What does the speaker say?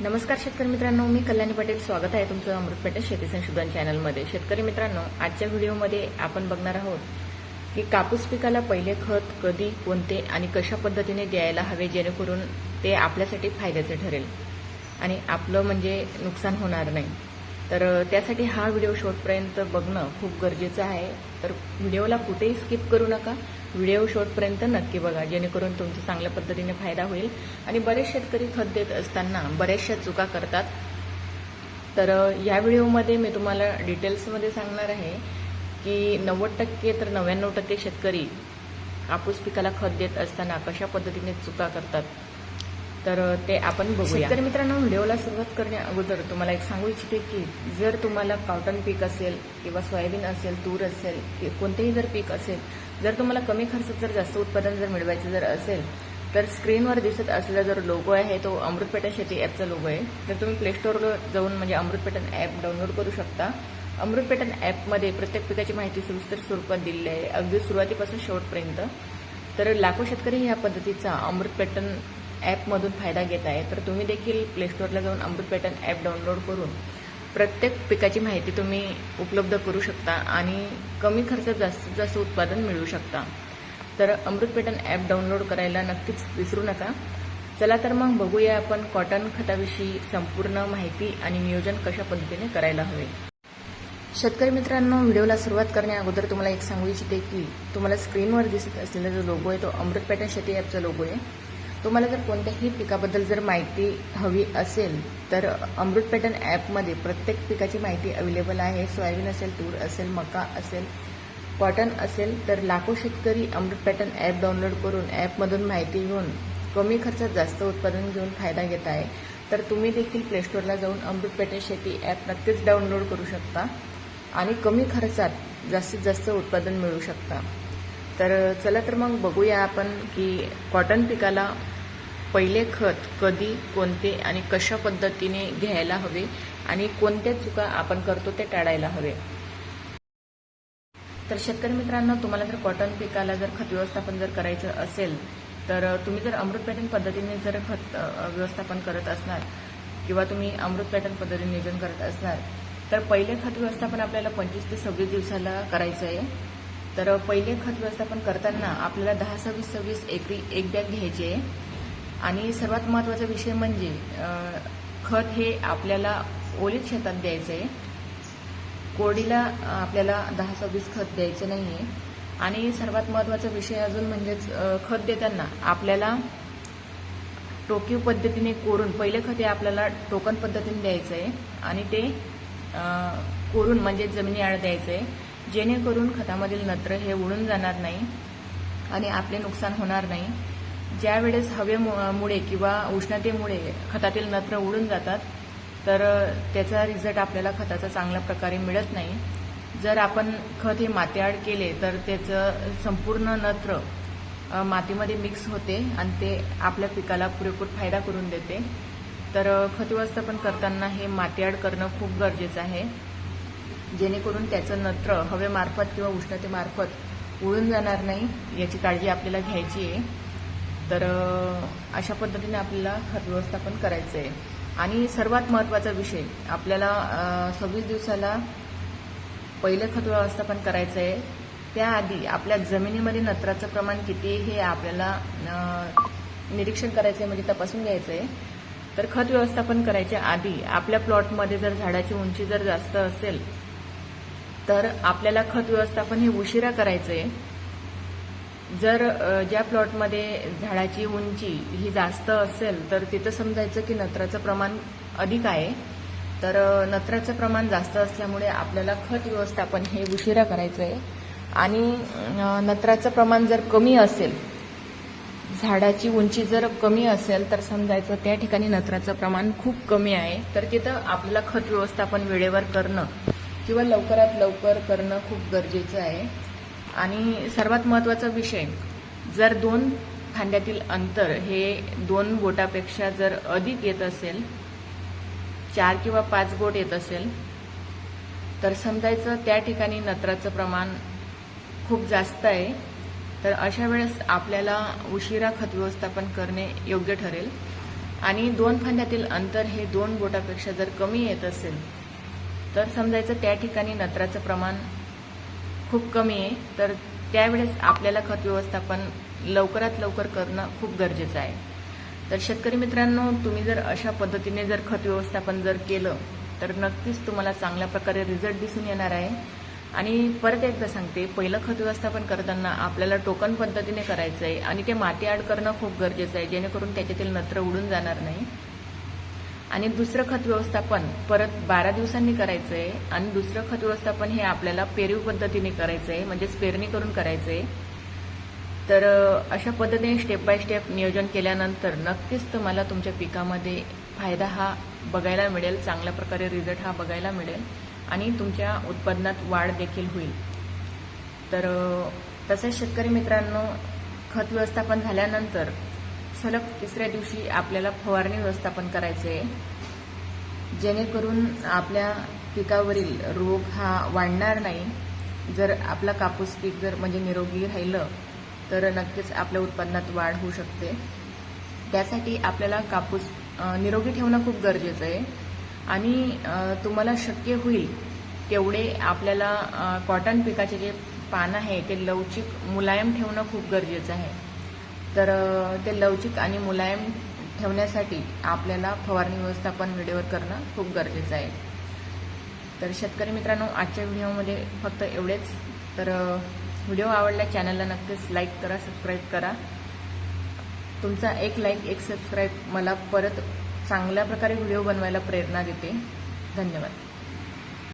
नमस्कार शेतकरी मित्रांनो मी कल्याणी पटेल. स्वागत आहे तुमचं अमृत पेटे शेती संशोधन चॅनलमध्ये. शेतकरी मित्रांनो आजच्या व्हिडिओमध्ये आपण बघणार आहोत की कापूस पिकाला पहिले खत कधी कोणते आणि कशा पद्धतीने द्यायला हवे जेणेकरून ते आपल्यासाठी फायद्याचे ठरेल. आणि आपलं म्हणजे नुकसान होणार नाही. तर त्यासाठी हा व्हिडिओ शॉर्टपर्यंत बघणं खूप गरजेचं आहे. तर व्हिडिओला कुठेही स्किप करू नका. व्हिडिओ शॉर्टपर्यंत नक्की बघा जेणेकरून तुमचा चांगल्या पद्धतीने फायदा होईल. आणि बरेच शेतकरी खत देत असताना बऱ्याचशा चुका करतात. तर या व्हिडिओमध्ये मी तुम्हाला डिटेल्समध्ये सांगणार आहे की नव्वद टक्के तर नव्याण्णव टक्के शेतकरी कापूस पिकाला खत देत असताना कशा पद्धतीने चुका करतात तर ते आपण बघूया. तर मित्रांनो व्हिडिओला सुरुवात करण्या अगोदर तुम्हाला एक सांगू इच्छिते की जर तुम्हाला कॉटन पीक असेल किंवा सोयाबीन असेल तूर असेल कि- कोणतेही जर पीक असेल जर तुम्हाला कमी खर्चात जर जास्त उत्पादन जर मिळवायचं जर असेल तर स्क्रीनवर दिसत असलेला जर लोगो आहे तो अमृतपेटा शेती ॲपचा लोगो आहे. तर तुम्ही प्ले जाऊन म्हणजे अमृतपेटन ॲप डाउनलोड करू शकता. अमृतपेटन ॲपमध्ये प्रत्येक पिकाची माहिती सविस्तर स्वरूपात दिलेली आहे. अगदी सुरुवातीपासून शेवटपर्यंत. तर लाखो शेतकरी ह्या पद्धतीचा अमृत पॅटर्न ॲपमधून फायदा घेत आहे. तर तुम्ही देखील प्लेस्टोरला जाऊन अमृत पॅटर्न ॲप डाउनलोड करून प्रत्येक पिकाची माहिती तुम्ही उपलब्ध करू शकता आणि कमी खर्चात जास्तीत जास्त उत्पादन मिळवू शकता. तर अमृत पॅटर्न ॲप डाउनलोड करायला नक्कीच विसरू नका. चला तर मग बघूया आपण कॉटन खताविषयी संपूर्ण माहिती आणि नियोजन कशा पद्धतीने करायला हवे. शेतकरी मित्रांनो व्हिडिओला सुरुवात करण्या अगोदर तुम्हाला एक सांगू इच्छिते की तुम्हाला स्क्रीनवर दिसत असलेला जो लोगो आहे तो अमृत पॅटर्न शेती ॲपचा लोगो आहे. तुम्हाला जर कोणत्याही पिकाबद्दल जर माहिती हवी असेल तर अमृत पॅटर्न ॲपमध्ये प्रत्येक पिकाची माहिती अवेलेबल आहे. सोयाबीन असेल तूर असेल मका असेल कॉटन असेल तर लाखो शेतकरी अमृत पॅटर्न ॲप डाउनलोड करून ॲपमधून माहिती घेऊन कमी खर्चात जास्त उत्पादन घेऊन फायदा घेत आहे. तर तुम्ही देखील प्लेस्टोरला जाऊन अमृत पॅटर्न शेती ॲप नक्कीच डाउनलोड करू शकता आणि कमी खर्चात जास्तीत जास्त उत्पादन मिळू शकता. तर चला तर मग बघूया आपण की कॉटन पिकाला पहिले खत कधी कोणते आणि कशा पद्धतीने घ्यायला हवे आणि कोणत्या चुका आपण करतो ते टाळायला हवे. तर शेतकरी मित्रांनो तुम्हाला जर कॉटन पिकाला जर खत व्यवस्थापन जर करायचं असेल तर तुम्ही जर अमृत पॅटर्न पद्धतीने जर खत व्यवस्थापन करत असणार किंवा तुम्ही अमृत पॅटर्न पद्धतीने नियोजन करत असणार तर पहिले खत व्यवस्थापन आपल्याला पंचवीस ते सव्वीस दिवसाला करायचं आहे. तर पहिले खत व्यवस्थापन करताना आपल्याला दहा सव्वीस सव्वीस एकरी एक बॅग घ्यायची आहे. आणि सर्वात महत्त्वाचा विषय म्हणजे खत हे आपल्याला ओलीत शेतात द्यायचं आहे. कोरडीला आपल्याला दहा सव्वीस खत द्यायचं नाही आहे. आणि सर्वात महत्त्वाचा विषय अजून म्हणजेच खत देताना आपल्याला टोकीव पद्धतीने कोरून पहिले खत हे आपल्याला टोकन पद्धतीने द्यायचं आहे. आणि ते कोरून म्हणजे जमिनी आड द्यायचं आहे. जेणेकरून खतामधील नत्र हे उडून जाणार नाही आणि आपले नुकसान होणार नाही. ज्या वेळेस हवेमुळे किंवा उष्णतेमुळे खतातील नत्र उडून जातात तर त्याचा रिझल्ट आपल्याला खताचा चांगल्या प्रकारे मिळत नाही. जर आपण खत हे मातीआड केले तर त्याचं संपूर्ण नत्र मातीमध्ये मिक्स होते आणि ते आपल्या पिकाला पुरेपूर फायदा करून देते. तर खत व्यवस्थापन करताना हे मातीआड करणं खूप गरजेचं आहे. जेणेकरून त्याचं नत्र हवेमार्फत किंवा उष्णतेमार्फत उडून जाणार नाही याची काळजी आपल्याला घ्यायची आहे. तर अशा पद्धतीने आपल्याला खत व्यवस्थापन करायचं आहे आणि सर्वात महत्त्वाचा विषय आपल्याला सव्वीस दिवसाला पहिलं खत व्यवस्थापन करायचं आहे त्याआधी आपल्या जमिनीमध्ये नत्राचं प्रमाण किती आहे हे आपल्याला निरीक्षण करायचं आहे म्हणजे तपासून घ्यायचं आहे तर खत व्यवस्थापन करायच्या आधी आपल्या प्लॉटमध्ये जर झाडाची उंची जर जास्त असेल तर आपल्याला खत व्यवस्थापन हे उशिरा करायचं आहे जर ज्या प्लॉटमध्ये झाडाची उंची ही जास्त असेल तर तिथं समजायचं की नत्राचं प्रमाण अधिक आहे. तर नत्राचं प्रमाण जास्त असल्यामुळे आपल्याला खत व्यवस्थापन हे उशिरा करायचं आहे आणि नत्राचं प्रमाण जर कमी असेल झाडाची उंची जर कमी असेल तर समजायचं त्या ठिकाणी नत्राचं प्रमाण खूप कमी आहे. तर तिथं आपल्याला खत व्यवस्थापन वेळेवर करणं किंवा लवकरात लवकर करणं खूप गरजेचं आहे. आणि सर्वात महत्त्वाचा विषय जर दोन खांद्यातील अंतर हे दोन बोटापेक्षा जर अधिक येत असेल चार किंवा पाच बोट येत असेल तर समजायचं त्या ठिकाणी नत्राचं प्रमाण खूप जास्त आहे. तर अशा वेळेस आपल्याला उशिरा खत व्यवस्थापन करणे योग्य ठरेल. आणि दोन फांद्यातील अंतर हे दोन बोटापेक्षा जर कमी येत असेल तर समजायचं त्या ठिकाणी नत्राचं प्रमाण खूप कमी आहे. तर त्यावेळेस आपल्याला खत व्यवस्थापन लवकरात लवकर करणं खूप गरजेचं आहे. तर शेतकरी मित्रांनो तुम्ही जर अशा पद्धतीने जर खत व्यवस्थापन जर केलं तर नक्कीच तुम्हाला चांगल्या प्रकारे रिझल्ट दिसून येणार आहे. आणि परत एकदा सांगते पहिलं खत व्यवस्थापन करताना आपल्याला टोकन पद्धतीने करायचं आहे आणि ते माती आड करणं खूप गरजेचं आहे जेणेकरून त्याच्यातील नत्र उडून जाणार नाही. आणि दुसरं खत व्यवस्थापन परत बारा दिवसांनी करायचं आहे आणि दुसरं खत व्यवस्थापन हे आपल्याला पेरीव पद्धतीने करायचं आहे म्हणजेच पेरणी करून करायचं आहे तर अशा पद्धतीने स्टेप बाय स्टेप नियोजन केल्यानंतर नक्कीच तुम्हाला तुमच्या पिकामध्ये फायदा हा बघायला मिळेल चांगल्या प्रकारे रिझल्ट हा बघायला मिळेल आणि तुमच्या उत्पादनात वाढ देखील होईल. तर तसेच शेतकरी मित्रांनो खत व्यवस्थापन झाल्यानंतर सलग तिसऱ्या दिवशी आपल्याला फवारणी व्यवस्थापन करायचं आहे जेणेकरून आपल्या पिकावरील रोग हा वाढणार नाही. जर आपला कापूस पीक जर म्हणजे निरोगी राहिलं तर नक्कीच आपल्या उत्पन्नात वाढ होऊ शकते. त्यासाठी आपल्याला कापूस निरोगी ठेवणं खूप गरजेचं आहे. आणि तुम्हाला शक्य होईल तेवढे आपल्याला कॉटन पिकाचे जे पानं आहे ते लवचिक मुलायम ठेवणं खूप गरजेचं आहे. तर ते लवचिक आणि मुलायम ठेवण्यासाठी आपल्याला फवारणी व्यवस्थापन वेळेवर करणं खूप गरजेचं आहे. तर शेतकरी मित्रांनो आजच्या व्हिडिओमध्ये फक्त एवढेच. तर व्हिडिओ आवडल्या चॅनलला नक्कीच लाईक करा सबस्क्राईब करा. तुमचा एक लाईक एक सबस्क्राईब मला परत चांगल्या प्रकारे व्हिडिओ बनवायला प्रेरणा देते. धन्यवाद.